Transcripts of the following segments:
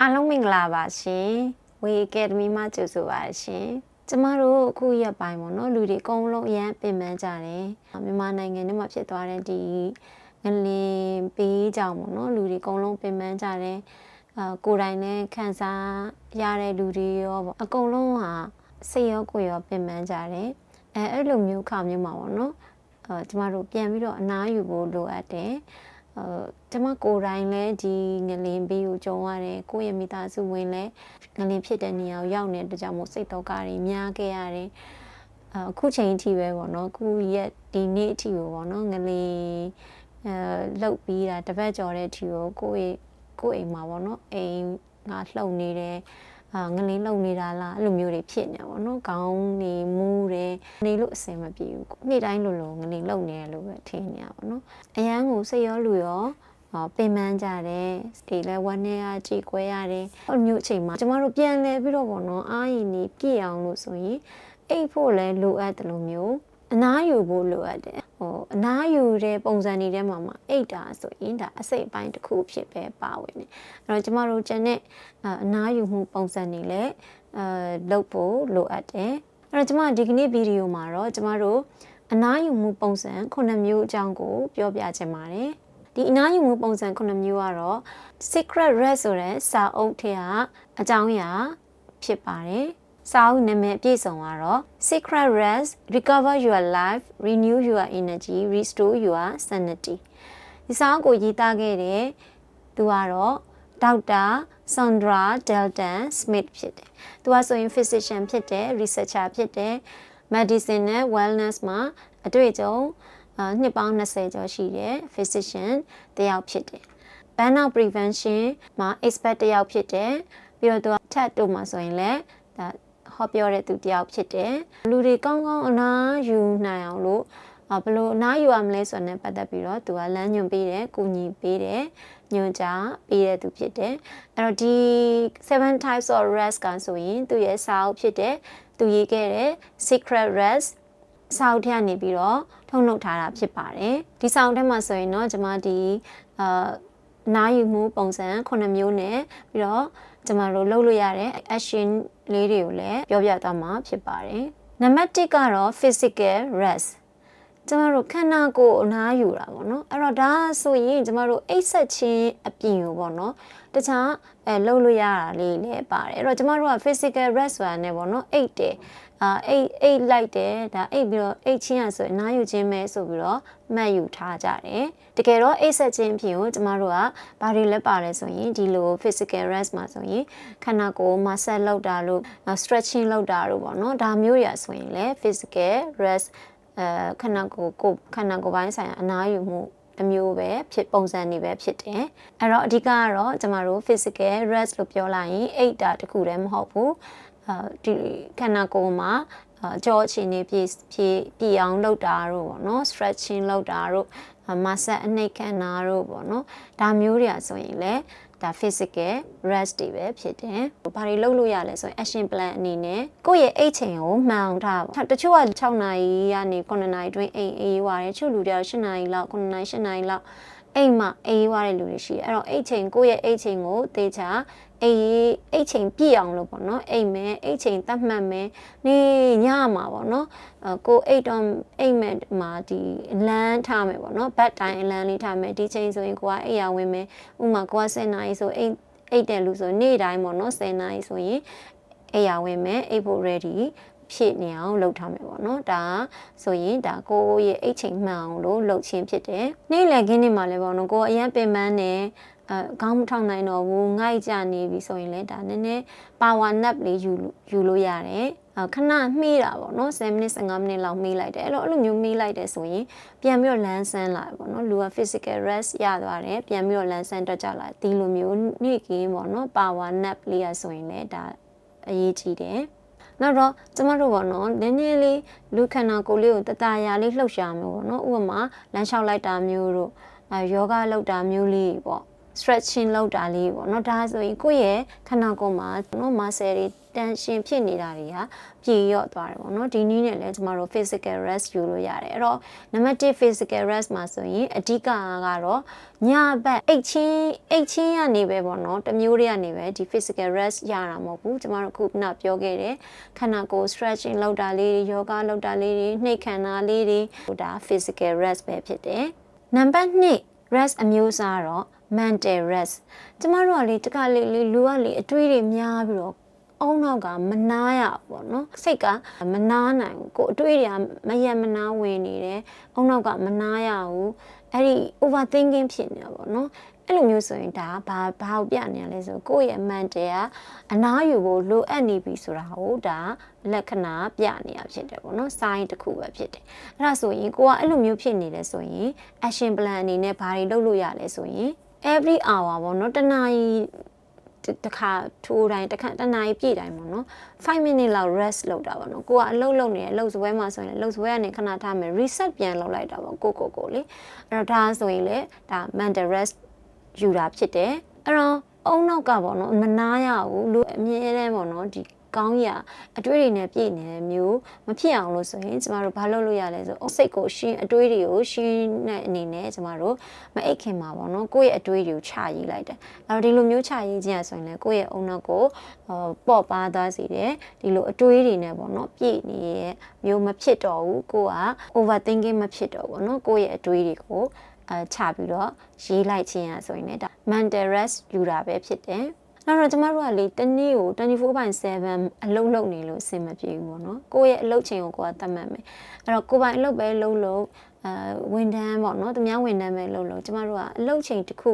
အားလုံးမင်္ဂလာပါရှင်ဝေအကယ်ဒမီမှာကြိုဆိုပါရှင်ကျမတို့အခုရက်ပိုင်းပေါ့နော်လူတွေအကုန်လုံးအရန်ပင်ပန်းကြတယ်မြန်မာနိုင်ငံထဲမှာဖြစ်သွားတဲ့ဒီငလင်ပေးကြောင်ပေါ့နော်လူတွေအကုန်လုံးပင်ပန်းကြတယ်အာကိုယ်တိုင်လည်းခံစားရတဲ့လူတွေရောပေါ့အကုန်လုံးဟာစိတ်ရောကိုယ်ရောပင်ပန်းကြတယ်အဲအဲ့လိုမျိုးခါမျိုးမှာပေါ့နော်အဲကျမတို့ပြန်ပြီးတော့အနားယူဖို့လိုအပ်တယ်အဲ ကျမကိုယ်တိုင်လည်းဒီငလင်ဘေးကိုကြုံရတယ်ကိုယ့်ရဲ့မိသားစုဝင်လည်းငလင်ဖြစ်တဲ့နေရာကိုရောက်နေတဲ့ကြောင့်မို့စိတ်တော့ကတွေများခဲ့ရတယ်အခုချိန်အထိပဲပေါ့နော်ခုရက်ဒီနေ့အထိပဲပေါ့နော်ငလင်အဲလှုပ်ပြီးတာတပတ်ကျော်တဲ့အထိကိုကိုယ့်ရဲ့ကိုယ့်အိမ်မှာပေါ့နော်အိမ်ငါလှုပ်နေတယ် အာငလင်းလုံနေတာလားအဲ့လိုမျိုးတွေဖြစ်နေတာပေါ့နော်ခေါင်းနေမူးတယ်နေလို့အဆင်မပြေဘူးနေ့တိုင်းလိုလိုငလင်းလုံနေတယ်လို့ပဲထင်နေရပါတော့အရန်ကိုစိတ်ရောလူရောပင်ပန်းကြတယ်ဒီလဲဝမ်းနေရကြည်ကွဲရတယ်အဲ့မျိုးအချိန်မှာကျမတို့ပြန်လဲပြီးတော့ပေါ့နော်အာရင်နေပြည့်အောင်လို့ဆိုရင်အိတ်ဖို့လဲလိုအပ်တယ်လို့မျိုး အနားယူဖို့လိုအပ်တယ်ဟိုအနားယူတဲ့ပုံစံတွေထဲမှာမှာအိတ်တာဆိုရင်ဒါအစိတ်အပိုင်းတစ်ခုဖြစ်ပဲပါဝင်နေအဲ့တော့ကျမတို့ကျန်တဲ့အနားယူမှုပုံစံတွေလည်းအဲလုပ်ဖို့လိုအပ်တယ်အဲ့တော့ကျမဒီကနေ့ဗီဒီယိုမှာတော့ကျမတို့အနားယူမှုပုံစံ9မျိုးအကြောင်းကိုပြောပြချင်ပါတယ်ဒီအနားယူမှုပုံစံ9မျိုးကတော့ secret rest ဆိုတဲ့စာအုပ်ထဲကအကြောင်းအရာဖြစ်ပါတယ် စာအုပ်နာမည်အပြည့်စုံကတော့ Secret Rest Recover Your Life Renew Your Energy Restore Your Sanity ဒီစာအုပ်ကိုရေးသားခဲ့တဲ့သူကတော့ဒေါက်တာဆန်ဒရာဒယ်တန်စမစ်ဖြစ်တယ်။သူကဆိုရင် physician ဖြစ်တယ် researcher ဖြစ်တယ် medicine နဲ့ wellness မှာအတွေ့အကြုံနှစ်ပေါင်း20ကျော်ရှိတဲ့ physician တယောက်ဖြစ်တယ်။ burnout prevention မှာ expert တယောက်ဖြစ်တယ်။ပြီးတော့သူက TED တို့မှာဆိုရင်လည်းဒါ ဟောပြောတဲ့သူတယောက်ဖြစ်တယ်လူတွေကောင်းကောင်းအနားယူနိုင်အောင်လို့ဘလို့အနားယူရမလဲဆိုတဲ့ပတ်သက်ပြီးတော့သူကလမ်းညွှန်ပေးတယ်ကူညီပေးတယ်ညွှန်ကြားပေးတဲ့သူဖြစ်တယ်အဲ့တော့ဒီ7 types of rest ကဆိုရင်သူရဲ့စာအုပ်ဖြစ်တယ်သူရေးခဲ့တဲ့ secret rest စာအုပ်ထဲကနေပြီးတော့ထုတ်လုပ်ထားတာဖြစ်ပါတယ်ဒီစာအုပ်ထဲမှာဆိုရင်တော့ကျွန်မဒီအာနားယူမှုပုံစံ9မျိုးနဲ့ပြီးတော့ ကျမတို့လုပ်လို့ရတဲ့ action လေးတွေကိုလည်းပြောပြသွားမှာဖြစ်ပါတယ်။နံပါတ်1ကတော့ physical rest ကျမတို့ခန္ဓာကိုယ်အနားယူတာပေါ့နော်အဲ့တော့ဒါဆိုရင်ကျမတို့အိတ်ဆက်ခြင်းအပြင်ကိုပေါ့နော်တခြားအဲလှုပ်လို့ရတာလေးလည်းပါတယ်အဲ့တော့ကျမတို့က physical rest ဆိုတာနဲ့ပေါ့နော်အိတ်တယ် အာအိတ်အိတ်လိုက်တယ်ဒါအိတ်ပြီးတော့အိတ်ချင်းရဆိုရင်နားယူခြင်းပဲဆိုပြီးတော့မှတ်ယူထားကြတယ်တကယ်တော့အိတ်ဆက်ခြင်းအပြင်ကိုကျမတို့ကဘာတွေလက်ပါလဲဆိုရင်ဒီလို physical rest မှာဆိုရင်ခန္ဓာကိုယ် muscle လောက်တာလို့ stretching လောက်တာလို့ပေါ့နော်ဒါမျိုးရဆိုရင်လည်း physical rest အဲခန္ဓာကိုယ်ကိုခန္ဓာကိုယ်ပိုင်းဆိုင်ရာအနားယူမှုအမျိုးပဲဖြစ်ပုံစံနေပဲဖြစ်တယ်အဲ့တော့အဓိကကတော့ကျမတို့ physical rest လို့ပြောလိုက်ရင်အိတ်တာတခုတည်းမဟုတ်ဘူးအဲ ဒီခန္ဓာကိုယ်မှာအကြောအခြေအနေပြည့်ပြည့်ပြည့်အောင်လုပ်တာတို့ပေါ့နော် stretching လုပ်တာတို့မဆက်အနှိတ်ခန္ဓာတို့ပေါ့နော်ဒါမျိုးတွေဆိုရင်လည်းဒါ physical rest တွေပဲဖြစ်တယ်။ဘာတွေလုပ်လို့ရလဲဆိုရင် action plan အနေနဲ့ကိုယ့်ရဲ့အိတ်ချိန်ကိုမှန်အောင်ထားပါ။တချို့က6နာရီကနေ9နာရီတွင်းအိမ်အေးသွားတယ်။ချို့လူတွေက8နာရီလောက်9နာရီ8နာရီလောက်အိမ်မှာအေးသွားတဲ့လူတွေရှိတယ်။အဲ့တော့အိတ်ချိန်ကိုယ့်ရဲ့အိတ်ချိန်ကိုတေချာ အိမ်အိတ်ချိန်ပြည့်အောင်လို့ပေါ့နော်အိမ်မဲအိတ်ချိန်တတ်မှတ်မဲနေညမှာပေါ့နော်ကိုအိတ်တော့အိတ်မဲမှာဒီလမ်းထားမယ်ပေါ့နော်ဘတ်တိုင်းလမ်းလေးထားမယ်ဒီချိန်ဆိုရင်ကိုကအိတ်ရဝင်မယ်ဥမာကိုက7နာရီဆိုအိတ်အိတ်တယ်လို့ဆိုနေ့တိုင်းပေါ့နော်10နာရီဆိုရင်အိတ်ရဝင်မယ်အိတ်ဖို့ ready ဖြစ်နေအောင်လုပ်ထားမယ်ပေါ့နော်ဒါဆိုရင်ဒါကိုရဲ့အိတ်ချိန်မှန်အောင်လို့လုပ်ခြင်းဖြစ်တယ်နေ့လည်ခင်းနေမှာလည်းပေါ့နော်ကိုအရန်ပင်ပန်းနေ အဲခေါင်းမထောက်နိုင်တော့ဘူးငိုက်ကြနေပြီဆိုရင်လည်းဒါနည်းနည်း power nap လေးယူယူလို့ရတယ်ခဏမှီးတာပေါ့နော်7မိနစ်15မိနစ်လောက်မှီးလိုက်တယ်အဲ့လိုအဲ့လိုမျိုးမှီးလိုက်တယ်ဆိုရင်ပြန်ပြီးတော့လန်းဆန်းလာပေါ့နော်လူက physical rest ရသွားတယ်ပြန်ပြီးတော့လန်းဆန်းတက်ကြလာဒီလိုမျိုးနေ့ကင်းပေါ့နော် power nap လေးရဆိုရင်လည်းဒါအရေးကြီးတယ်နောက်တော့ကျမတို့ပေါ့နော်နည်းနည်းလေးလူခန္ဓာကိုယ်လေးကိုတတရာလေးလှုပ်ရှားမျိုးပေါ့နော်ဥပမာလမ်းလျှောက်လိုက်တာမျိုးတို့အဲယောဂလုပ်တာမျိုးလေးပေါ့ stretching လုပ်တာလေးပေါ့နော်ဒါဆိုရင်ကိုယ့်ရဲ့ခန္ဓာကိုယ်မှာနော် muscle တွေ tension ဖြစ်နေတာတွေကပြေလျော့သွားတယ်ပေါ့နော်ဒီနည်းနဲ့လည်းကျမတို့ physical rest ယူလို့ရတယ်အဲ့တော့နံပါတ်1 physical rest မှာဆိုရင်အဓိကကတော့ညဘက်အိတ်ချင်းအိတ်ချင်းရနေပဲပေါ့နော်တမျိုးတွေကနေပဲဒီ physical rest ရတာမဟုတ်ဘူးကျမတို့ခုနပြောခဲ့တဲ့ခန္ဓာကိုယ် stretching လုပ်တာလေးတွေ yoga လုပ်တာလေးတွေနှိပ်ခန္ဓာလေးတွေဒါ physical rest ပဲဖြစ်တယ်နံပါတ်2 rest အမျိုးအစားတော့ mental rest ကျမတို့ကလေတကလေးလေးလူကလေအတွေးတွေများပြီးတော့အုံနောက်ကမနာရပေါ့နော်စိတ်ကမနာနိုင်ဘူးကိုအတွေးတွေကမယက်မနာဝင်နေတယ်အုံနောက်ကမနာရဘူးအဲ့ဒီ overthinking ဖြစ်နေတာပေါ့နော်အဲ့လိုမျိုးဆိုရင်ဒါဘာဘာကိုပြနေရလဲဆိုကိုယ့်ရဲ့ mental ကအနားယူဖို့လိုအပ်နေပြီဆိုတာကိုဒါလက္ခဏာပြနေရဖြစ်တယ်ပေါ့နော် sign တစ်ခုပဲဖြစ်တယ်အဲ့ဒါဆိုရင်ကိုကအဲ့လိုမျိုးဖြစ်နေလဲဆိုရင် action plan အနေနဲ့ဘာတွေလုပ်လို့ရလဲဆိုရင် every hour ပေါ့နော်တနားရီတခါထိုးတိုင်းတခါတနားရီပြည့်တိုင်းပေါ့နော်5 minute လောက် rest လုပ်တာပေါ့နော်ကိုကအလုပ်လုပ်နေတယ်အလုပ်စပွဲမှာဆိုရင်အလုပ်စပွဲကနေခဏထားမယ် reset ပြန်လုပ်လိုက်တာပေါ့ကိုကိုကိုလေအဲ့တော့ဒါဆိုရင်လေဒါ mental rest ယူတာဖြစ်တယ်အဲ့တော့အုံနောက်ကပေါ့နော်မနာရဘူးလူအမြဲတမ်းပေါ့နော်ဒီ ကောင်းရအတွေးတွေနဲ့ပြည့်နေတဲ့မျိုးမဖြစ်အောင်လို့ဆိုရင်ကျမတို့ဘာလုပ်လို့ရလဲဆိုစိတ်ကိုရှင်းအတွေးတွေကိုရှင်းတဲ့အနေနဲ့ကျမတို့မအိတ်ခင်မှာပေါ့နော်ကိုယ့်ရဲ့အတွေးတွေကိုခြာရေးလိုက်တယ်အဲ့တော့ဒီလိုမျိုးခြာရေးခြင်းဆိုရင်လည်းကိုယ့်ရဲ့အုံနောက်ကိုပေါ့ပါသွားစေတယ်ဒီလိုအတွေးတွေနဲ့ပေါ့နော်ပြည့်နေတဲ့မျိုးမဖြစ်တော့ဘူးကိုက overthinking မဖြစ်တော့ဘူးနော်ကိုယ့်ရဲ့အတွေးတွေကိုအဲချပြီးတော့ရေးလိုက်ခြင်းရဆိုရင်လည်းဒါ mental rest ယူတာပဲဖြစ်တယ် နောက်တော့ကျမတို့ကလေတနေ့ကို24/7အလုပ်လုပ်နေလို့အဆင်မပြေဘူးပေါ့နော်ကိုယ့်ရဲ့အလုပ်ချိန်ကိုကိုယ်ကသတ်မှတ်မယ်အဲ့တော့ကိုယ်ပိုင်အလုပ်ပဲလုပ်လို့အဲဝန်ထမ်းပေါ့နော်သူများဝန်ထမ်းပဲလုပ်လို့ကျမတို့ကအလုပ်ချိန်တစ်ခု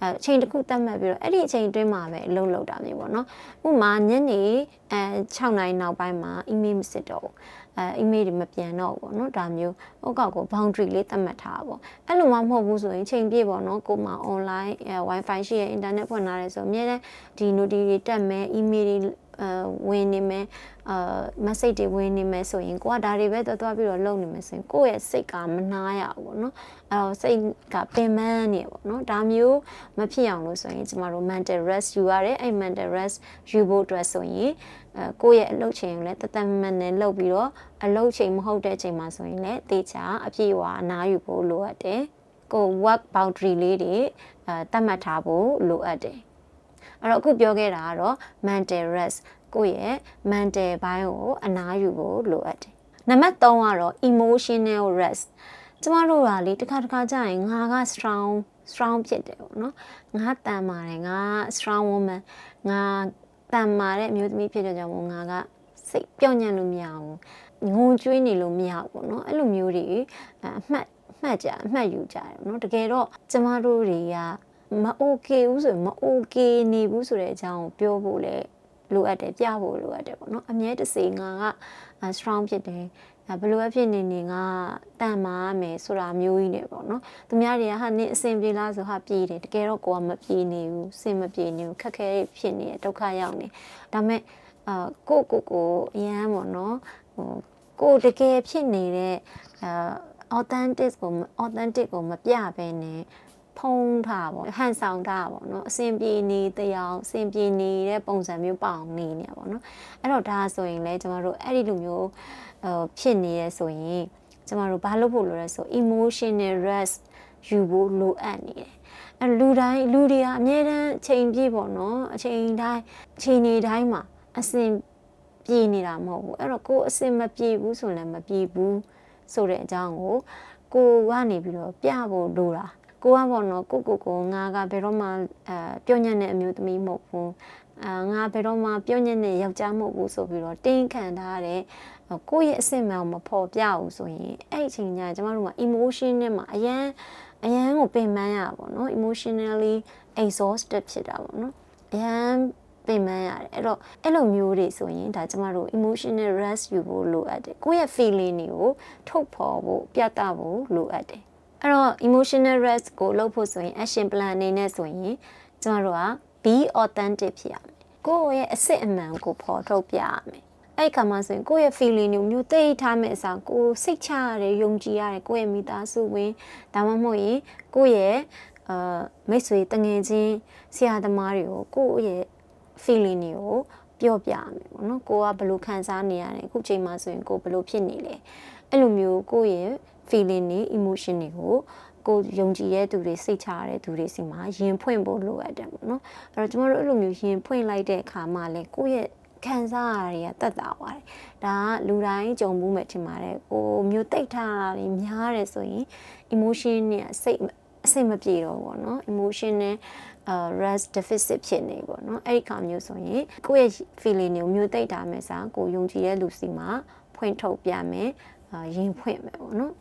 အဲအချိန်တစ်ခုသတ်မှတ်ပြီးတော့အဲ့ဒီအချိန်အတွင်းမှာပဲအလုပ်လုပ်တာမျိုးပေါ့နော်ဥပမာညနေအဲ6နာရီနောက်ပိုင်းမှာ email မစစ်တော့ဘူး အဲ email တွေမပြန်တော့ဘူးပေါ့နော်ဒါမျိုးဟိုကောက်ကို boundary လေးသတ်မှတ်ထားတာပေါ့အဲ့လိုမှမဟုတ်ဘူးဆိုရင်ချိန်ပြည့်ပေါ့နော်ကိုမှ online wifi ရှိရ internet ဖွင့်ထားတယ်ဆိုအများနဲ့ဒီ notification တွေတက်မယ် email တွေအဲဝင်နေမယ် အာ message တွေဝင်နေမယ်ဆိုရင်ကိုကဒါတွေပဲသွားသွားပြီးတော့လုပ်နေမယ်ဆိုရင်ကိုယ့်ရဲ့စိတ်ကမနာရဘူးပေါ့နော်အဲတော့စိတ်ကပင်ပန်းနေပေါ့နော်ဒါမျိုးမဖြစ်အောင်လို့ဆိုရင်ကျမတို့ mental rest ယူရတယ်အဲ့ mental rest ယူဖို့အတွက်ဆိုရင်အဲကိုယ့်ရဲ့အလုပ်ချိန်ကိုလည်းတသက်မှန်နဲ့လုပ်ပြီးတော့အလုပ်ချိန်မဟုတ်တဲ့ချိန်မှာဆိုရင်လည်းတေချာအပြည့်အဝအနားယူဖို့လိုအပ်တယ်ကို work boundary လေးတွေအဲတတ်မှတ်ထားဖို့လိုအပ်တယ်အဲ့တော့အခုပြောခဲ့တာကတော့ mental rest ကိုယ့်ရဲ့ mental ဘိုင်းကိုအနားယူဖို့လိုအပ်တယ်။နံပါတ်3ကတော့ emotional rest ကျမတို့ကလေတစ်ခါတစ်ခါကြာရင်ငါက strong strong ဖြစ်တယ်ပေါ့နော်။ငါတန်ပါတယ်ငါ strong woman ငါတန်မာတဲ့အမျိုးသမီးဖြစ်တဲ့ကြောင့်ငါကစိတ်ပြောင်းညံ့လို့မရဘူး။ငုံကျွေးနေလို့မရဘူးပေါ့နော်။အဲ့လိုမျိုးတွေအမှတ်မှတ်ကြအမှတ်ယူကြတယ်နော်။တကယ်တော့ကျမတို့တွေကမ okay ဘူးဆိုရင်မ okay နေဘူးဆိုတဲ့အကြောင်းကိုပြောဖို့လည်း လိုအပ်တယ်ပြဖို့လိုအပ်တယ်ပေါ့နော်အမြဲတစေငါက strong ဖြစ်တယ်ဘယ်လိုပဲဖြစ်နေနေငါတန်မာမယ်ဆိုတာမျိုးကြီးနေပေါ့နော်သူများတွေကဟာနေအဆင်ပြေလားဆိုဟာပြေးတယ်တကယ်တော့ကိုကမပြေးနေဘူးစင်မပြေနေဘူးခက်ခဲဖြစ်နေတယ်ဒုက္ခရောက်နေဒါပေမဲ့အာကိုကိုကိုအရန်ပေါ့နော်ဟိုကိုတကယ်ဖြစ်နေတဲ့အာ authentic ကို authentic ကိုမပြဘဲနဲ့ ဖုံးထားပေါ့ဟန်ဆောင်ထားပေါ့နော်အစင်ပြေနေတရားအစင်ပြေနေတဲ့ပုံစံမျိုးပေါ့အောင်နေနေပါတော့အဲ့တော့ဒါဆိုရင်လည်းကျမတို့အဲ့ဒီလိုမျိုးဟိုဖြစ်နေရဆိုရင်ကျမတို့ဘာလုပ်ဖို့လိုလဲဆို emotional rest ယူဖို့လိုအပ်နေတယ်အဲလူတိုင်းလူတွေကအမြဲတမ်းအချိန်ပြည့်ပေါ့နော်အချိန်တိုင်းအချိန်နေတိုင်းမှာအစင်ပြေနေတာမဟုတ်ဘူးအဲ့တော့ကိုယ်အစင်မပြေဘူးဆိုလည်းမပြေဘူးဆိုတဲ့အကြောင်းကိုကိုကနေပြီးတော့ပြဖို့လိုတာ ကိုကပေါ့နော်ကိုကိုကိုငါကဘယ်တော့မှအဲပြောညံ့တဲ့အမျိုးသမီးမဟုတ်ဘူးအာငါဘယ်တော့မှပြောညံ့တဲ့ယောက်ျားမဟုတ်ဘူးဆိုပြီးတော့တင်းခံထားတဲ့ကိုယ့်ရဲ့အစ်စ်မှန်မဖော်ပြဘူးဆိုရင်အဲ့အချိန်ကျကျမတို့မှာ emotion နဲ့မှာအရန်အရန်ကိုပင်ပန်းရပါတော့ emotionally exhausted ဖြစ်တာပေါ့နော်အရန်ပင်ပန်းရတယ်အဲ့တော့အဲ့လိုမျိုးတွေဆိုရင်ဒါကျမတို့ emotional rest ယူဖို့လိုအပ်တယ်ကိုယ့်ရဲ့ feeling တွေကိုထုတ်ဖော်ဖို့ပြသဖို့လိုအပ်တယ် အဲ့တော့ emotional rest ကိုလုပ်ဖို့ဆိုရင် action plan အနေနဲ့ဆိုရင်ကျမတို့က be authentic ဖြစ်ရမယ်ကိုယ့်ရဲ့အစစ်အမှန်ကိုဖော်ထုတ်ပြရမယ်အဲ့ခါမှဆိုရင်ကိုယ့်ရဲ့ feeling တွေမျိုးသိထားမဲ့အစားကိုစိတ်ချရတယ်ယုံကြည်ရတယ်ကိုယ့်ရဲ့မိသားစုဝင်ဒါမှမဟုတ်ရင်ကိုယ့်ရဲ့အာမိတ်ဆွေတငယ်ချင်းဆရာသမားတွေကိုကိုယ့်ရဲ့ feeling တွေကိုပြောပြရမယ်ပေါ့နော်ကိုကဘယ်လိုခံစားနေရလဲအခုချိန်မှာဆိုရင်ကိုဘယ်လိုဖြစ်နေလဲအဲ့လိုမျိုးကိုယ့်ရဲ့ feeling တွေ emotion တွေကိုကိုယုံကြည်တဲ့သူတွေစိတ်ချရတဲ့သူတွေစီမှာရင်ဖွင့်ဖို့လိုအပ်တယ်ပေါ့နော်အဲ့တော့ကျမတို့အဲ့လိုမျိုးရင်ဖွင့်လိုက်တဲ့အခါမှာလဲကိုယ့်ရဲ့ခံစားရတွေကတက်တာသွားတယ်ဒါကလူတိုင်းကြုံမှုမဲ့ထင်ပါတယ်ကိုမျိုးတိတ်ထားတာတွေများတယ်ဆိုရင် emotion နဲ့စိတ်အစိတ်မပြေတော့ဘူးပေါ့နော် emotion နဲ့အာ rest deficit ဖြစ်နေပေါ့နော်အဲ့ဒီခါမျိုးဆိုရင်ကိုယ့်ရဲ့ feeling တွေကိုမျိုးတိတ်တာမဲ့စားကိုယုံကြည်တဲ့လူစီမှာဖွင့်ထုတ်ပြမယ်အာ ရင်ဖွင့်မယ်ပေါ့နော်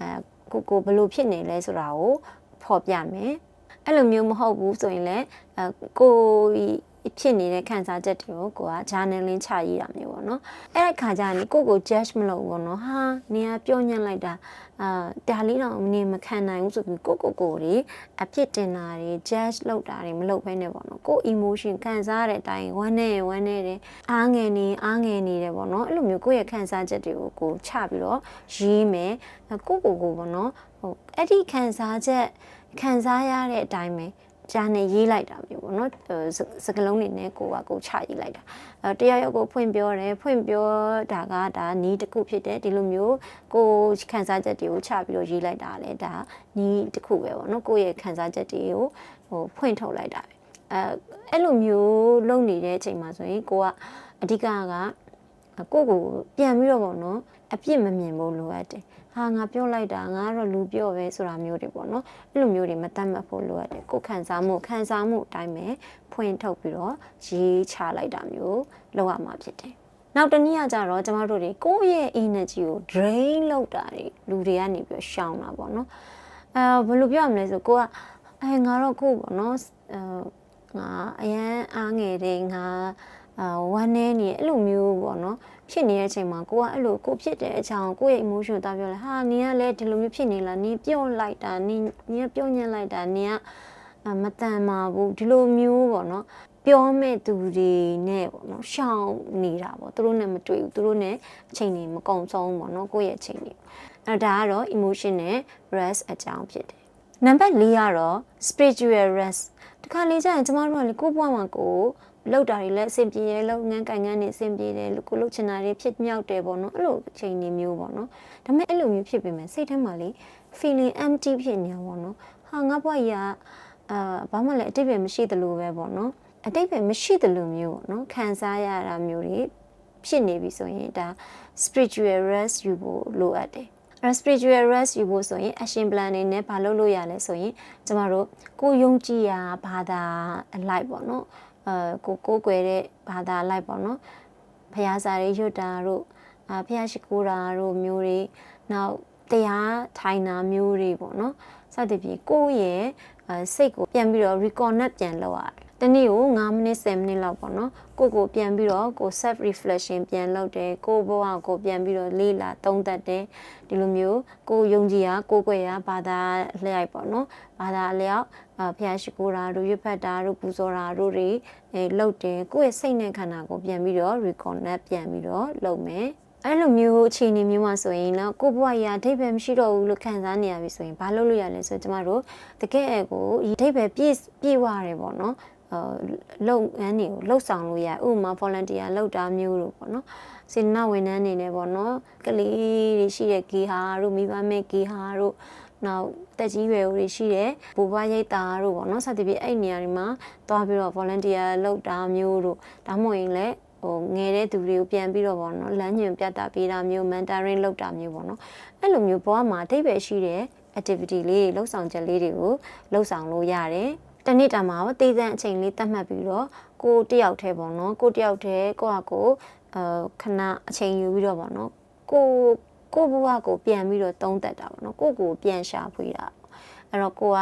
အဲကိုကိုဘယ်လိုဖြစ်နေလဲဆိုတာကိုဖော်ပြမယ်အဲ့လိုမျိုးမဟုတ်ဘူးဆိုရင်လည်းအဲကို ဖြစ်နေတဲ့ခံစားချက်တွေကိုကိုက journaling ချရေးတာမျိုးပေါ့နော်အဲ့ဒီခါကျရင်ကိုကို judge မလုပ်ဘူးပေါ့နော်ဟာနေရပြောညံ့လိုက်တာအာဒါလေးတော့နေမခံနိုင်ဘူးဆိုပြီးကိုကိုကိုတွေအဖြစ်တင်တာတွေ judge လုပ်တာတွေမလုပ်ဘဲနဲ့ပေါ့နော်ကို emotion ခံစားတဲ့အတိုင်းဝမ်းနဲ့ဝမ်းနဲ့တယ်အားငယ်နေအားငယ်နေတယ်ပေါ့နော်အဲ့လိုမျိုးကိုယ့်ရဲ့ခံစားချက်တွေကိုကိုချပြီးတော့ရေးမယ်ကိုကိုကိုပေါ့နော်ဟိုအဲ့ဒီခံစားချက်ခံစားရတဲ့အတိုင်းပဲ ဂျာနဲ့ရေးလိုက်တာမျိုးပေါ့နော်စကလုံးတွေနဲ့ကိုကကိုချရေးလိုက်တာအဲတယောက်ယောက်ကိုဖွင့်ပြောတယ်ဖွင့်ပြောတာကဒါနီးတစ်ခုဖြစ်တယ်ဒီလိုမျိုးကိုခန်းစားချက်တွေကိုချပြီးတော့ရေးလိုက်တာလေဒါနီးတစ်ခုပဲပေါ့နော်ကိုယ့်ရဲ့ခန်းစားချက်တွေကိုဟိုဖွင့်ထုတ်လိုက်တာပဲအဲအဲ့လိုမျိုးလုပ်နေတဲ့အချိန်မှာဆိုရင်ကိုကအဓိကကကိုကိုပြန်ပြီးတော့ပေါ့နော်အပြစ်မမြင်ဖို့လိုအပ်တယ် ဟာငါပြောလိုက်တာငါတော့လူပြောပဲဆိုတာမျိုးတွေပေါ့နော်အဲ့လိုမျိုးတွေမတတ်မှတ်ဖို့လိုအပ်တယ်ကိုခံစားမှုခံစားမှုအတိုင်းပဲဖွင့်ထုတ်ပြီးတော့ရေးချလိုက်တာမျိုးလုပ်ရမှာဖြစ်တယ်နောက်တနည်းကကြတော့ကျမတို့တွေကိုယ့်ရဲ့ energy ကို drain လုပ်တာတွေလူတွေကနေပြီးရှောင်တာပေါ့နော်အဲဘယ်လိုပြောရမလဲဆိုကိုကအဲငါတော့ကိုပေါ့နော်အဲငါအရန်အားငယ်တယ်ငါ အာဝမ်းနေနေအဲ့လိုမျိုးပေါ့နော်ဖြစ်နေတဲ့အချိန်မှာကိုကအဲ့လိုကိုဖြစ်တဲ့အကြောင်းကိုရဲ့ emotion တာပြောလဲဟာနင်ကလည်းဒီလိုမျိုးဖြစ်နေလားနင်ပြုတ်လိုက်တာနင်နင်ကပြုတ်ညံ့လိုက်တာနင်ကမတန်ပါဘူးဒီလိုမျိုးပေါ့နော်ပြောမဲ့သူတွေနဲ့ပေါ့နော်ရှောင်နေတာပေါ့သူတို့နဲ့မတွေ့ဘူးသူတို့နဲ့အချိန်တွေမကုန်ဆုံးပေါ့နော်ကိုယ့်ရဲ့အချိန်တွေအဲဒါကတော့ emotion နဲ့ rest အကြောင်းဖြစ်တယ်နံပါတ်၄ကတော့ spiritual rest တခါလေကျရင်ကျမတို့ကလေကိုယ့်ဘဝမှာကို လောက်တာတွေလည်းအဆင်ပြေတယ်လုပ်ငန်းကိုင်ငန်းတွေအဆင်ပြေတယ်ကိုလုပ်ချင်တာတွေဖြစ်မြောက်တယ်ပေါ့နော်အဲ့လိုအချိန်တွေမျိုးပေါ့နော်ဒါပေမဲ့အဲ့လိုမျိုးဖြစ်ပေမဲ့စိတ်ထဲမှာလေ feeling empty ဖြစ်နေတာပေါ့နော်ဟာငါဘွားကြီးကအာဘာမှလည်းအတိတ်ပဲမရှိသလိုပဲပေါ့နော်အတိတ်ပဲမရှိသလိုမျိုးပေါ့နော်ခံစားရတာမျိုးတွေဖြစ်နေပြီဆိုရင်ဒါ spiritual rest ယူဖို့လိုအပ်တယ် spiritual rest ယူဖို့ဆိုရင် action plan တွေနဲ့ဘာလုပ်လို့ရလဲဆိုရင်ကျမတို့ကိုယုံကြည်ရာဘာသာအလိုက်ပေါ့နော် အဲကိုကိုကွယ်တဲ့ဘာသာလိုက်ပေါ့နော်ဖះစာတွေရွတ်တာတို့အာဖះရှိခိုးတာတို့မျိုးတွေနောက်တရားထိုင်တာမျိုးတွေပေါ့နော်စသဖြင့်ကိုယ့်ရဲ့စိတ်ကိုပြန်ပြီးတော့ reconnect ပြန်လုပ်ရတယ်တနေ့ကို9မိနစ်10မိနစ်လောက်ပေါ့နော်ကိုကိုပြန်ပြီးတော့ကို self reflection ပြန်လုပ်တယ်ကိုဘဝကိုပြန်ပြီးတော့လေ့လာသုံးသပ်တယ်ဒီလိုမျိုးကိုယုံကြည်ရာကိုကိုွယ်ရာဘာသာလျှိုက်ပေါ့နော်ဘာသာလျောက် ဖျားရှိခိုးတာတို့ရွတ်ဖတ်တာတို့ပူဇော်တာတို့တွေအဲလုပ်တယ်ကိုယ့်ရဲ့စိတ်နဲ့ခန္ဓာကိုပြန်ပြီးတော့ reconnect ပြန်ပြီးတော့လုပ်မယ်အဲ့လိုမျိုးအခြေအနေမျိုးမှာဆိုရင်တော့ကိုဘွားရအဓိပ္ပာယ်မရှိတော့ဘူးလို့ခံစားနေရပြီဆိုရင်ဘာလုပ်လို့ရလဲဆိုတော့ကျမတို့တကယ်အကိုအဓိပ္ပာယ်ပြည့်ပြည့်ဝရတယ်ပေါ့နော်လုံငန်းတွေကိုလှုပ်ဆောင်လို့ရဥပမာ volunteer လှုပ်တာမျိုးတို့ပေါ့နော်စေတနာဝန်ထမ်းနေနေပေါ့နော်ကလေးတွေရှိတဲ့ဂေဟာတို့မိဘမဲ့ဂေဟာတို့ နောက်တက်ကြီးရွယ်တွေရှိတဲ့ဘူဘရိတ်တာတို့ပေါ့နော်စသဖြင့်အဲ့နေရာတွေမှာသွားပြီးတော့ volunteer လုပ်တာမျိုးတို့ဒါမှမဟုတ်ရင်လည်းဟိုငယ်တဲ့သူတွေကိုပြန်ပြီးတော့ပေါ့နော်လမ်းညွှန်ပြတာပေးတာမျိုး mentoring လုပ်တာမျိုးပေါ့နော်အဲ့လိုမျိုးဘဝမှာအတိတ်ပဲရှိတဲ့ activity လေးတွေလှုပ်ဆောင်ချက်လေးတွေကိုလှုပ်ဆောင်လို့ရတယ်တနေ့တာမှာတေးသန့်အချိန်လေးတတ်မှတ်ပြီးတော့ကိုတယောက်တည်းပေါ့နော်ကိုတယောက်တည်းကိုကကိုအဲခဏအချိန်ယူပြီးတော့ပေါ့နော်ကို ကိုဘဝကိုပြန်ပြီးတော့တုံးတက်တာပေါ့နော်ကိုကိုပြန်ရှာဖွေတာအဲ့တော့ကိုက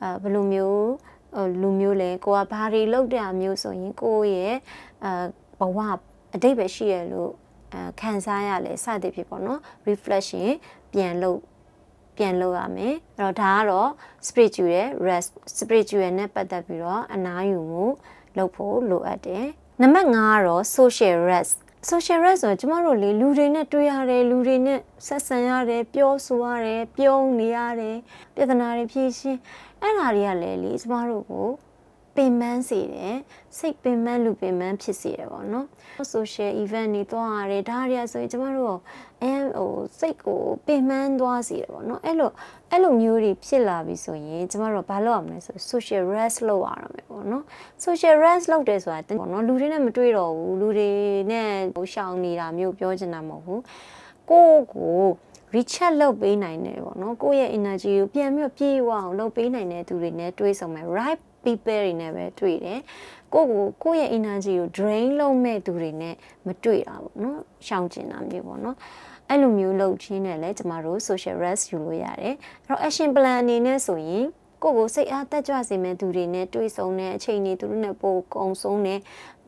အဲဘယ်လိုမျိုးလူမျိုးလဲကိုကဘာတွေလုပ်တဲ့အမျိုးဆိုရင်ကိုရဲ့အဲဘဝအတိတ်ပဲရှိရလို့အဲခံစားရလဲစသည်ဖြစ်ပေါ့နော် reflection ပြန်လုပ်ပြန်လုပ်ရမယ်အဲ့တော့ဒါကတော့ spiritual rest spiritual နဲ့ပတ်သက်ပြီးတော့အနားယူမှုလုပ်ဖို့လိုအပ်တယ်နံပါတ်5ကတော့ social rest social rest ဆိုတော့ကျမတို့လေလူတွေနဲ့တွေ့ရတယ်လူတွေနဲ့ဆက်ဆံရတယ်ပြောဆိုရတယ်ပြုံးနေရတယ်ပြဿနာတွေဖြေရှင်းအဲ့ဒါတွေကလည်းလေကျမတို့ကို ပင်ပန်းစေတယ်စိတ်ပင်ပန်းလူပင်ပန်းဖြစ်စေတယ်ပေါ့နော် social event တွေတွားရတယ်ဒါတွေကဆိုရင်ကျမတို့အဲဟိုစိတ်ကိုပင်ပန်းသွားစေတယ်ပေါ့နော်အဲ့လိုအဲ့လိုမျိုးတွေဖြစ်လာပြီဆိုရင်ကျမတို့ဘာလုပ်ရမလဲဆို social rest လုပ်ရအောင်မယ်ပေါ့နော် social rest လုပ်တယ်ဆိုတာပေါ့နော်လူတွေနဲ့မတွေ့တော့ဘူးလူတွေနဲ့ဟိုရှောင်နေတာမျိုးပြောချင်တာမဟုတ်ဘူးကိုယ့်ကို recharge လုပ်ပေးနိုင်တယ်ပေါ့နော်ကိုယ့်ရဲ့ energy ကိုပြန်ပြီးပြေဝအောင်လုပ်ပေးနိုင်တဲ့သူတွေနဲ့တွေ့ဆုံမယ် right people တွေနဲ့ပဲတွေ့တယ်ကိုယ့်ကိုကိုယ့်ရဲ့ energy ကို drain လုပ်မဲ့သူတွေနဲ့မတွေ့တာပေါ့နော်ရှောင်ကျင်တာမျိုးပေါ့နော်အဲ့လိုမျိုးလုပ်ချင်းနဲ့လည်းကျမတို့ social rest ယူလို့ရတယ်အဲ့တော့ action plan အနေနဲ့ဆိုရင်ကိုကိုစိတ်အားတက်ကြွစေမဲ့သူတွေနဲ့တွေ့ဆုံတဲ့အချိန်တွေသူတို့နဲ့ပိုကုံဆုံးတဲ့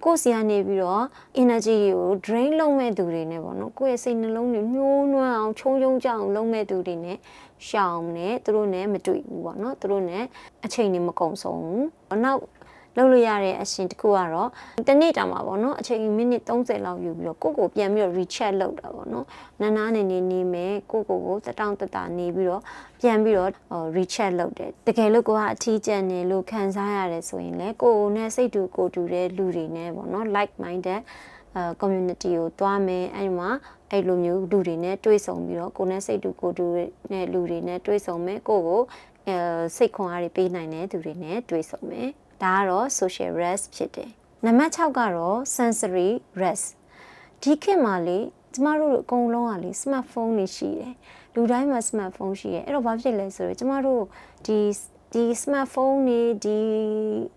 ကိုယ်စီကနေပြီးတော့ energy ကို drain လုပ်မဲ့သူတွေနဲ့ပေါ့နော်ကိုယ့်ရဲ့စိတ်နှလုံးတွေညှိုးနွမ်းအောင်ချုံချုံကြအောင်လုပ်မဲ့သူတွေနဲ့ ရှောင်နေသူတို့နဲ့မတွေ့ဘူးပေါ့နော်သူတို့နဲ့အချိန်တွေမကုံဆုံးဘူးနောက်လုပ်လို့ရတဲ့အရှင်တစ်ခုကတော့တနေ့တာမှာပေါ့နော်အချိန်မိနစ်30လောက်ယူပြီးတော့ကိုကိုပြန်ပြီးတော့ recheck လုပ်တာပေါ့နော်နာနာနေနေနေမယ်ကိုကိုကိုတတောင့်တတနေပြီးတော့ပြန်ပြီးတော့ recheck လုပ်တယ်တကယ်လို့ကိုကအထီးကျန်နေလို့ခံစားရတယ်ဆိုရင်လည်းကိုကိုနဲ့စိတ်တူကိုတူတဲ့လူတွေနဲ့ပေါ့နော် like minded အဲ community ကိုတွားမယ်အဲ့ဒီမှာ အဲ့လိုမျိုးလူတွေနဲ့တွေ့ဆုံပြီးတော့ကိုနဲ့စိတ်တူကိုတူနဲ့လူတွေနဲ့တွေ့ဆုံမယ်ကိုကိုအဲစိတ်ခွန်အားတွေပေးနိုင်တဲ့သူတွေနဲ့တွေ့ဆုံမယ်ဒါကတော့ social rest ဖြစ်တယ်နံပါတ်6ကတော့ sensory rest ဒီခေတ်မှာလေကျမတို့အကုန်လုံးကလေ smartphone တွေရှိတယ်လူတိုင်းမှာ smartphone ရှိတယ်အဲ့တော့ဘာဖြစ်လဲဆိုတော့ကျမတို့ဒီဒီ smartphone တွေဒီ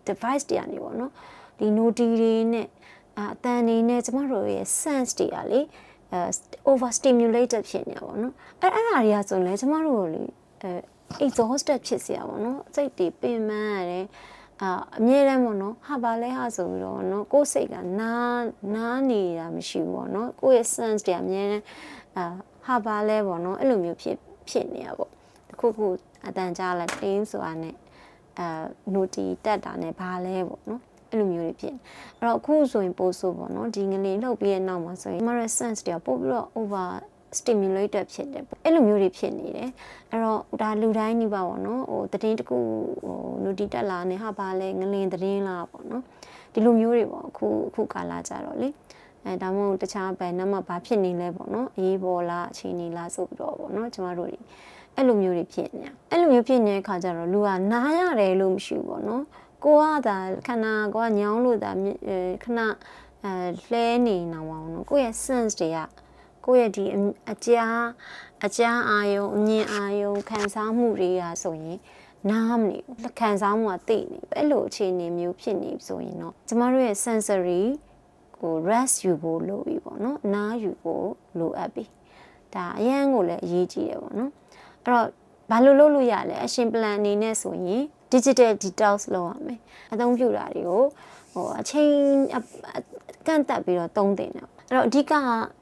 device တွေကနေပေါ့နော်ဒီ noti တွေနဲ့အတန်နေနဲ့ကျမတို့ရဲ့ sense တွေကလေ အဲ over stimulated ဖြစ်နေတာပေါ့နော်အဲ့အဲ့ဒါတွေကဆိုရင်လေကျမတို့ကိုလေအဲ exhausted ဖြစ်เสียပါတော့စိတ်တွေပင်ပန်းရတယ်အာအမြဲတမ်းပေါ့နော်ဟာပါလဲဟာဆိုပြီးတော့နော်ကိုယ်စိတ်ကနားနားနေတာမရှိဘူးပေါ့နော်ကိုယ့်ရဲ့ sense တွေအမြဲတမ်းအာဟာပါလဲပေါ့နော်အဲ့လိုမျိုးဖြစ်ဖြစ်နေရပေါ့တခုခုအတန်ကြားလာတင်းဆိုတာနဲ့အာ noti တက်တာနဲ့ဘာလဲပေါ့နော် အဲ့လိုမျိုးတွေဖြစ်အဲ့တော့အခုဆိုရင်ပို့ဆိုပေါ့နော်ဒီငလင်လှုပ်ပြီးတဲ့နောက်မှာဆိုရင် moral sense တွေပို့ပြီးတော့ over stimulated ဖြစ်တယ်အဲ့လိုမျိုးတွေဖြစ်နေတယ်အဲ့တော့ဒါလူတိုင်းနေပါပေါ့နော်ဟိုတည်င်းတကူဟိုနူတီတက်လာနေဟာပါလဲငလင်တည်င်းလာပေါ့နော်ဒီလိုမျိုးတွေပေါ့အခုအခုကာလာကြတော့လေအဲဒါမှမဟုတ်တခြားဘယ်နှမဘာဖြစ်နေလဲပေါ့နော်အေးပေါ်လားအချိန်နေလားဆိုပြီးတော့ပေါ့နော်ကျမတို့တွေအဲ့လိုမျိုးတွေဖြစ်နေတာအဲ့လိုမျိုးဖြစ်နေတဲ့ခါကျတော့လူကနားရတယ်လို့မရှိဘူးပေါ့နော် ကိုကသာခဏကိုကညောင်းလို့သာခဏအဲလှဲနေနေမှာပေါ့နော်ကိုယ့်ရဲ့ sense တွေကကိုယ့်ရဲ့ဒီအကြားအကြားအာယုံအမြင်အာယုံခံစားမှုတွေကဆိုရင်နားမနေဘူးခံစားမှုကတိတ်နေအဲ့လိုအခြေအနေမျိုးဖြစ်နေဆိုရင်တော့ကျမတို့ရဲ့ sensory ကို rest ယူဖို့လိုပြီပေါ့နော်နားယူဖို့လိုအပ်ပြီဒါအရန်ကိုလည်းအရေးကြီးတယ်ပေါ့နော်အဲ့တော့ဘာလို့လုပ်လို့ရလဲအရှင် plan အနေနဲ့ဆိုရင် digital detox လုပ်ရမယ်အသုံးပြုတာတွေကိုဟိုအချိန်ကန့်တက်ပြီးတော့သုံးတင်တယ်အဲ့တော့အဓိက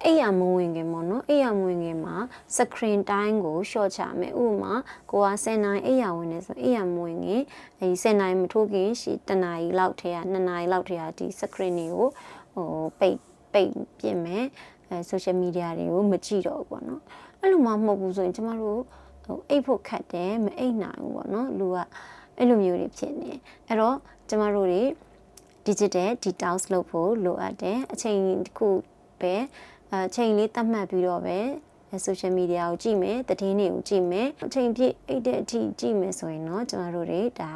အိယာမဝင်ခင်ပေါ့နော်အိယာမဝင်ခင်မှာ screen time ကို short ချမယ်ဥပမာကိုက10နိုင်အိယာဝင်နေဆိုအိယာမဝင်ခင်အဲဒီ10နိုင်မထိုးခင်ရှီတနာရီလောက်ထဲက2နာရီလောက်ထဲကဒီ screen တွေကိုဟိုပိတ်ပိတ်ပြင်မယ်အဲ social media တွေကိုမကြည့်တော့ဘူးပေါ့နော်အဲ့လိုမှမဟုတ်ဘူးဆိုရင်ကျမတို့ဟိုအိတ်ဖို့ခတ်တယ်မအိတ်နိုင်ဘူးပေါ့နော်လူက အဲ့လိုမျိုးတွေဖြစ်နေအဲ့တော့ကျမတို့တွေ digital detox လုပ်ဖို့လိုအပ်တယ်အချိန်တစ်ခုပဲအချိန်လေးသတ်မှတ်ပြီးတော့ပဲ social media ကိုကြည့်မယ်တည်င်းတွေကိုကြည့်မယ်အချိန်ပြည့်အိတ်တဲ့အထိကြည့်မယ်ဆိုရင်တော့ကျမတို့တွေဒါ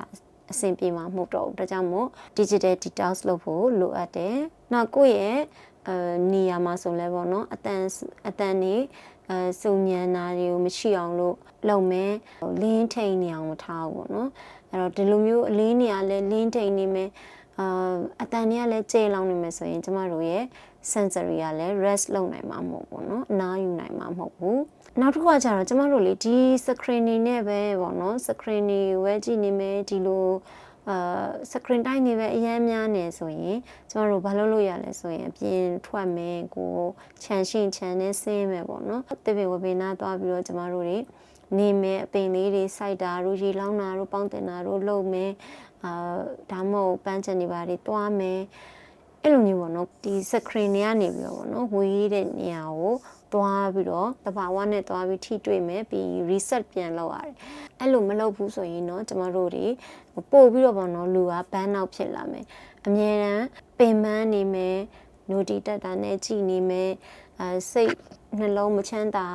အဆင်ပြေမှာမဟုတ်တော့ဘူးဒါကြောင့်မို့ digital detox လုပ်ဖို့လိုအပ်တယ်နောက်ကိုယ့်ရဲ့အဲနေရာမှာဆိုလဲပေါ့နော်အတန်အတန်နေအဲစုံညံနာတွေကိုမရှိအောင်လို့လုပ်မယ်လင်းထိန်နေအောင်မထားဘူးပေါ့နော် အဲ့တော့ဒီလိုမျိုးအလင်းနေရလဲလင်းထိန်နေမယ်အာအတန်တွေကလည်းကျေလောင်နေမယ်ဆိုရင်ကျမတို့ရဲ့ sensory ကလည်း rest လုပ်နိုင်မှာမဟုတ်ဘူးเนาะအနားယူနိုင်မှာမဟုတ်ဘူးနောက်တစ်ခုကကျတော့ကျမတို့လေဒီ screen နေနဲ့ပဲပေါ့နော် screen နေဝဲကြည့်နေမယ်ဒီလိုအာ screen time နေပဲအများများနေဆိုရင်ကျမတို့ဘာလုပ်လို့ရလဲဆိုရင်အပြင်ထွက်မယ်ကိုခြံရှိခြံနဲ့ဆင်းမယ်ပေါ့နော်တပင်ဝပင်နာသွားပြီးတော့ကျမတို့တွေ နေမယ်အပင်လေးတွေစိုက်တာတို့ရေလောင်းတာတို့ပေါင်းတင်တာတို့လုပ်မယ်အာဒါမှမဟုတ်ပန်းချင်နေပါတွေတွားမယ်အဲ့လိုမျိုးပေါ့နော်ဒီ screen တွေကနေပြီးတော့ပေါ့နော်ဝေးတဲ့နေရာကိုသွားပြီးတော့တဘာဝနဲ့သွားပြီးထိတွေ့မယ်ပြီး reset ပြန်လုပ်ရတယ်အဲ့လိုမလုပ်ဘူးဆိုရင်တော့ကျမတို့တွေပို့ပြီးတော့ပေါ့နော်လူကဘန်းနောက်ဖြစ်လာမယ်အမြဲတမ်းပင်ပန်းနေမယ် note တက်တာနဲ့ကြည်နေမယ် အဲစိတ်နှလုံးမချမ်းသာ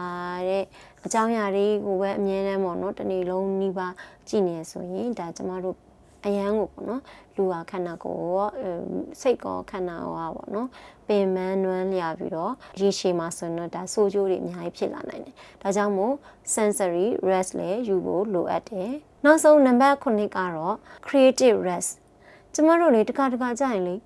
တဲ့အကြောင်းအရာတွေကိုပဲအမြဲတမ်းပေါ့နော်တစ်နေ့လုံးနှီးပါကြည်နေရဆိုရင်ဒါကျမတို့အရန်ကိုပေါ့နော်လူဟာခန္ဓာကိုယ်ရောစိတ်ကောခန္ဓာရောပေါ့နော်ပင်မနွမ်းလျာပြီးတော့ရေရှည်မှာဆိုတော့ဒါဆိုးကျိုးတွေအများကြီးဖြစ်လာနိုင်တယ်။ဒါကြောင့်မို့ sensory rest လည်းယူဖို့လိုအပ်တယ်။နောက်ဆုံးနံပါတ်9ကတော့ creative rest ကျမတို့လေတခါတခါကြာရင်လေ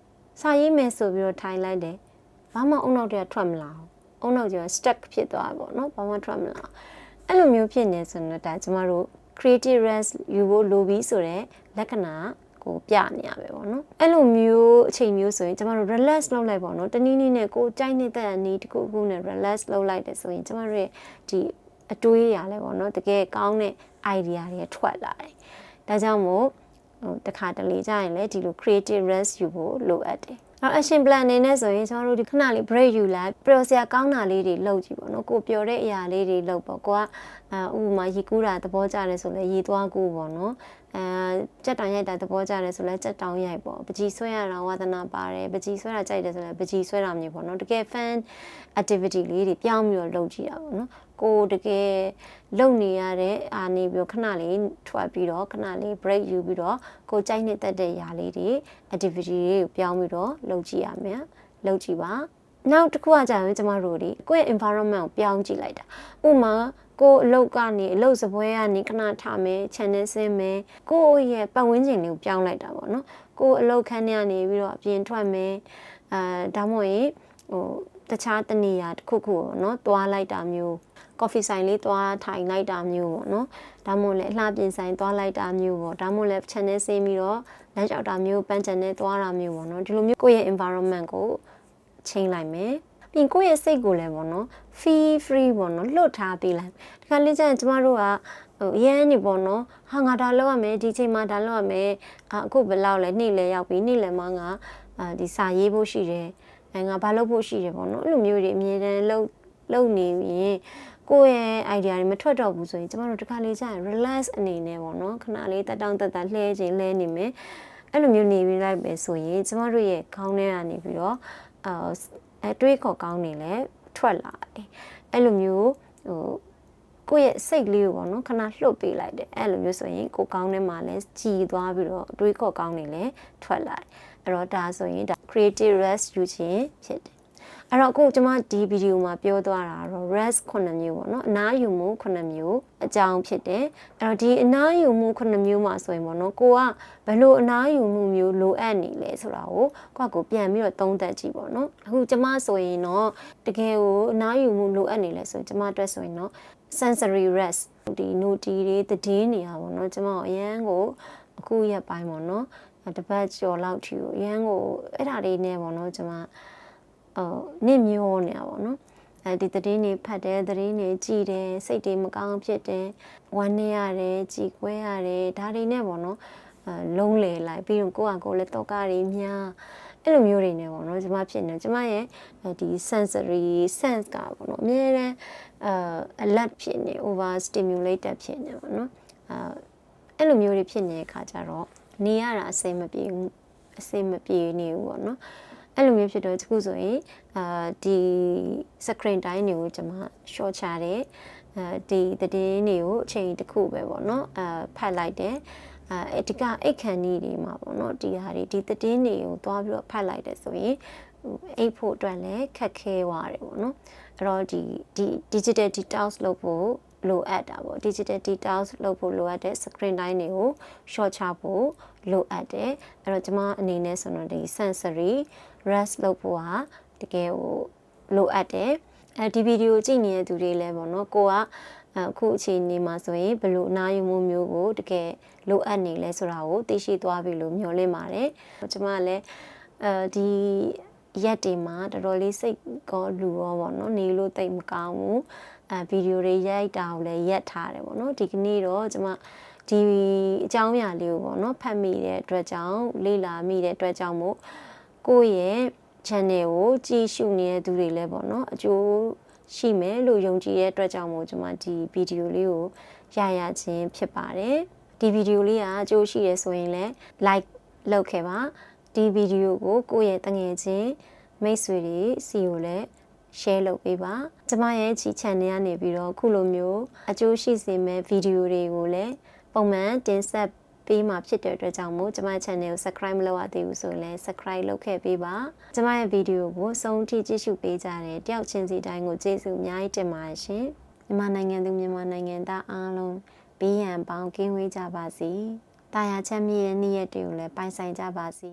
စာရေးမယ်ဆိုပြီးတော့ထိုင်လိုက်တယ်။ ဘာမှအုံနောက်တည်းထွက်မလာဘူး။အုံနောက်ကျ stuck ဖြစ်သွားပါတော့နော်။ဘာမှထွက်မလာ။အဲ့လိုမျိုးဖြစ်နေဆိုတော့ဒါကျမတို့ creative rest ယူဖို့လိုပြီးဆိုတော့လက္ခဏာကိုပြနေရပဲပေါ့နော်အဲ့လိုမျိုးအချိန်မျိုးဆိုရင်ကျမတို့ relax လုပ်လိုက်ပေါ့နော်တနည်းနည်းနဲ့ကိုကြိုက်နေတဲ့အနေတစ်ခုခုနဲ့ relax လုပ်လိုက်တယ်ဆိုရင်ကျမတို့ရဲ့ဒီအတွေးရလဲပေါ့နော်တကယ်ကောင်းတဲ့ idea တွေထွက်လာတယ်ဒါကြောင့်မို့ဟိုတခါတလေကြာရင်လည်းဒီလို creative rest ယူဖို့လိုအပ်တယ် နောက် action plan အနေနဲ့ဆိုရင်ကျွန်တော်တို့ဒီခဏလေး break ယူလိုက်ပျော်စရာကောင်းတာလေးတွေလုပ်ကြည့်ပေါ့နော်ကိုပျော်တဲ့အရာလေးတွေလုပ်ပေါ့ကိုကအဲဥပမာရေကူးတာသဘောကျတယ်ဆိုလဲရေသွားကူပေါ့နော်အဲကြက်တောင်ရိုက်တာသဘောကျတယ်ဆိုလဲကြက်တောင်ရိုက်ပေါ့ပကြီးဆွဲရတာဝါသနာပါတယ်ပကြီးဆွဲတာကြိုက်တယ်ဆိုလဲပကြီးဆွဲတာမျိုးပေါ့နော်တကယ် fan activity လေးတွေပြောင်းပြီးတော့လုပ်ကြည့်တာပေါ့နော် ကိုတကယ်လုပ်နေရတဲ့အာနေပြီးခဏလေးထွက်ပြီးတော့ခဏလေး break ယူပြီးတော့ကိုကြိုက်နေတတ်တဲ့ຢာလေးတွေ activity တွေကိုပြောင်းပြီးတော့လုပ်ကြည့်ရမယ်လုပ်ကြည့်ပါနောက်တစ်ခုကကြာရင်ကျမတို့ဒီကိုယ့်ရဲ့ environment ကိုပြောင်းကြည့်လိုက်တာဥမာကိုအလုတ်ကနေအလုတ်စပွဲကနေခဏထားမယ် channel ဆင်းမယ်ကိုယ့်ရဲ့ပတ်ဝန်းကျင်လေးကိုပြောင်းလိုက်တာပေါ့နော်ကိုအလုတ်ခန်းထဲကနေပြီးတော့အပြင်ထွက်မယ်အဲဒါမှမဟုတ်ရင်ဟိုတခြားတနေရာတစ်ခုခုပေါ့နော်သွားလိုက်တာမျိုး ကော်ဖီဆိုင်လေးသွားထိုင်လိုက်တာမျိုးပေါ့နော်ဒါမှမဟုတ်လည်းအလှပြင်ဆိုင်သွားလိုက်တာမျိုးပေါ့ဒါမှမဟုတ်လည်း channel ဆင်းပြီးတော့လမ်းလျှောက်တာမျိုးပန်းချန်နဲ့သွားတာမျိုးပေါ့နော်ဒီလိုမျိုးကိုယ့်ရဲ့ environment ကိုချိန်လိုက်မယ်ပြီးကိုယ့်ရဲ့စိတ်ကိုလည်းပေါ့နော် feel free ပေါ့နော်လွတ်ထားပေးလိုက်ဒီခါလေးကျရင်ကျမတို့ကဟိုရမ်းနေပေါ့နော်ဟာငါဒါလောက်ရမယ်ဒီချိန်မှာဒါလောက်ရမယ်အခုဘယ်လောက်လဲနေ့လဲရောက်ပြီနေ့လဲမှငါဒီစာရေးဖို့ရှိတယ်အဲငါဘာလုပ်ဖို့ရှိတယ်ပေါ့နော်အဲ့လိုမျိုးတွေအမြဲတမ်းလုပ်လုပ်နေရင် ကိုယ့်ရဲ့ idea တွေမထွက်တော့ဘူးဆိုရင်ကျမတို့တစ်ခါလေးကျရင် relax အနေနဲ့ပေါ့နော်ခဏလေးတက်တောင့်တက်တာလှဲခြင်းလှဲနေမယ်အဲ့လိုမျိုးနေပြီးလိုက်ပဲဆိုရင်ကျမတို့ရဲ့ခေါင်းထဲကနေပြီးတော့အာအတွေးခေါ်ကောင်းနေလဲထွက်လာတယ်အဲ့လိုမျိုးဟိုကိုယ့်ရဲ့စိတ်လေးကိုပေါ့နော်ခဏလှုပ်ပေးလိုက်တယ်အဲ့လိုမျိုးဆိုရင်ကိုကောင်းထဲမှာလဲကြည်သွားပြီးတော့တွေးခေါ်ကောင်းနေလဲထွက်လာတယ်အဲ့တော့ဒါဆိုရင်ဒါ creative rest ယူခြင်းဖြစ်တယ် အဲ့တော့အခုကျွန်မဒီဗီဒီယိုမှာပြောသွားတာတော့ rest 9မျိုးပေါ့နော်အနားယူမှု9မျိုးအကြောင်းဖြစ်တယ်အဲ့တော့ဒီအနားယူမှု9မျိုးမှာဆိုရင်ပေါ့နော်ကိုကဘယ်လိုအနားယူမှုမျိုးလိုအပ်နေလဲဆိုတာကိုကိုကကိုပြန်ပြီးတော့သုံးသပ်ကြည့်ပေါ့နော်အခုကျွန်မဆိုရင်တော့တကယ်ကိုအနားယူမှုလိုအပ်နေလဲဆိုရင်ကျွန်မအတွက်ဆိုရင်တော့ sensory rest ဒီ note တွေသတင်းနေရပါတော့ကျွန်မအရန်ကိုအခုရက်ပိုင်းပေါ့နော်တပတ်ကျော်လောက်ထီကိုအရန်ကိုအဲ့ဒါလေးနဲ့ပေါ့နော်ကျွန်မ ဟိုနစ်မျောနေတာပေါ့နော်အဲဒီသတင်းတွေဖတ်တယ်သတင်းတွေကြည်တယ်စိတ်တွေမကောင်းဖြစ်တယ်ဝမ်းနေရတယ်ကြည်ကွဲရတယ်ဒါတွေနဲ့ပေါ့နော်အလုံးလေလိုက်ပြီးတော့ကိုယ့်ဟာကိုယ်လည်းတော့ကားတွေများအဲ့လိုမျိုးတွေနေပေါ့နော်ကျမဖြစ်နေကျမရဲ့ဒီ sensory sense ကပေါ့နော်အများတန်းအဲ alert ဖြစ်နေ over stimulated ဖြစ်နေပေါ့နော်အဲအဲ့လိုမျိုးတွေဖြစ်နေတဲ့ခါကျတော့နေရတာအစိမ့်မပြေဘူးအစိမ့်မပြေနေဘူးပေါ့နော် အဲ့လိုမျိုးဖြစ်တော့ဒီခုဆိုရင်အာဒီ screen time တွေကိုကျွန်မ short ချတယ်အဲဒီတည်င်းတွေကိုအချိန်တစ်ခုပဲပေါ့နော်အာဖတ်လိုက်တယ်အဲဒီကအိတ်ခန်ကြီးတွေမှာပေါ့နော်ဒီဟာတွေဒီတည်င်းတွေကိုသွားပြီးတော့ဖတ်လိုက်တယ်ဆိုရင်အိတ်ဖို့အတွက်လည်းခက်ခဲသွားတယ်ပေါ့နော်အဲ့တော့ဒီဒီ digital detox လုပ်ဖို့ လိုအပ်တာပေါ့ digital detox လုပ်ဖို့လိုအပ်တဲ့ screen time တွေကို short ချဖို့လိုအပ်တယ်အဲ့တော့ကျွန်မအနေနဲ့ဆိုတော့ဒီ sensory rest လုပ်ဖို့ဟာတကယ်ဟိုလိုအပ်တယ်အဲဒီဗီဒီယိုကြည့်နေတဲ့သူတွေလည်းပေါ့နော်ကိုကအခုအချိန်နေမှာဆိုရင်ဘယ်လိုအနာယူမှုမျိုးကိုတကယ်လိုအပ်နေလဲဆိုတာကိုသိရှိသွားပြီလို့မျှော်လင့်ပါတယ်ကျွန်မလည်းအဲဒီရက်တွေမှာတော်တော်လေးစိတ်ကောလူရောပေါ့နော်နေလို့တိတ်မကောင်းဘူး အဲဗီဒီယိုတွေရိုက်တာကိုလည်းရက်ထားတယ်ပေါ့နော်ဒီကနေ့တော့ကျွန်မဒီအကြောင်းအရာလေးကိုပေါ့နော်ဖတ်မိတဲ့အတွက်ကြောင့်လေ့လာမိတဲ့အတွက်ကြောင့်မို့ကိုယ့်ရဲ့ channel ကိုကြည့်ရှုနေတဲ့သူတွေလည်းပေါ့နော်အကျိုးရှိမယ်လို့ယုံကြည်တဲ့အတွက်ကြောင့်မို့ကျွန်မဒီဗီဒီယိုလေးကိုရရခြင်းဖြစ်ပါတယ်ဒီဗီဒီယိုလေးကအကျိုးရှိရဆိုရင်လည်း like လုပ်ခဲ့ပါဒီဗီဒီယိုကိုကိုယ့်ရဲ့တငယ်ချင်းမိတ်ဆွေတွေစီကိုလည်း share လုပ်ပေးပါကျမရဲ့ချီ channel ကနေပြီးတော့ခုလိုမျိုးအကျိုးရှိစေမဲ့ဗီဒီယိုတွေကိုလည်းပုံမှန်တင်ဆက်ပေးမှာဖြစ်တဲ့အတွက်ကြောင့်မို့ကျမ channel ကို subscribe မလုပ်ရသေးဘူးဆိုရင်လည်း subscribe လုပ်ခဲ့ပေးပါကျမရဲ့ဗီဒီယိုကိုစုံထိကြည့်ရှုပေးကြတဲ့တယောက်ချင်းစီတိုင်းကိုကျေးဇူးအများကြီးတင်ပါတယ်ရှင်မြန်မာနိုင်ငံသူမြန်မာနိုင်ငံသားအားလုံးဘေးရန်ပေါင်းကင်းဝေးကြပါစေတာယာချမ်းမြေ့ရဲ့နေ့ရက်တွေကိုလည်းပိုင်ဆိုင်ကြပါစေ